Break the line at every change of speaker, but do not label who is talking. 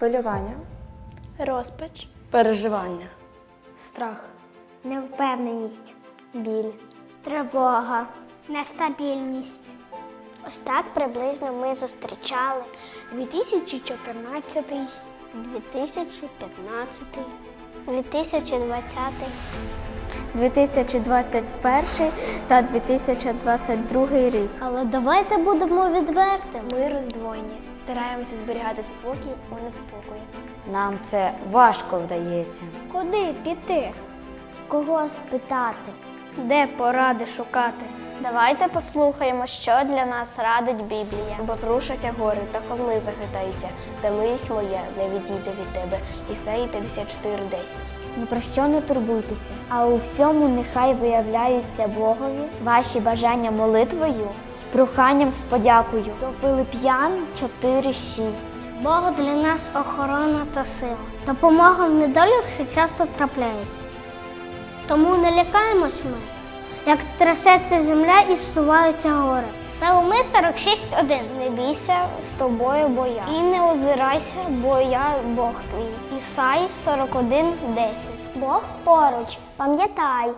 хвилювання,
розпач,
переживання,
страх, невпевненість, біль, тривога, нестабільність. Ось так приблизно ми зустрічали 2014, 2015, 2020, 2021 та 2022 рік. Але давайте будемо відвертими.
ми роздвоєні, стараємося зберігати спокій у неспокої.
Нам це важко вдається.
Куди піти? Кого спитати? Де поради шукати? Давайте послухаємо, що для нас радить Біблія.
Бо трушаться гори та холми захитаються, та милість моя не відійде від тебе. Ісаї 54.10.
Ні про що не турбуйтеся, а у всьому нехай виявляються Богові ваші бажання молитвою з проханням з подякою. До Филип'ян 4.6. Бог для нас охорона та сила. Допомога в недолях, що часто трапляється. Тому не лякаємось ми, як трясеться земля і зсуваються гори. Псалми 46.1. Не бійся з тобою, бо я. І не озирайся, бо я Бог твій. Ісай 41.10. Бог поруч, пам'ятай.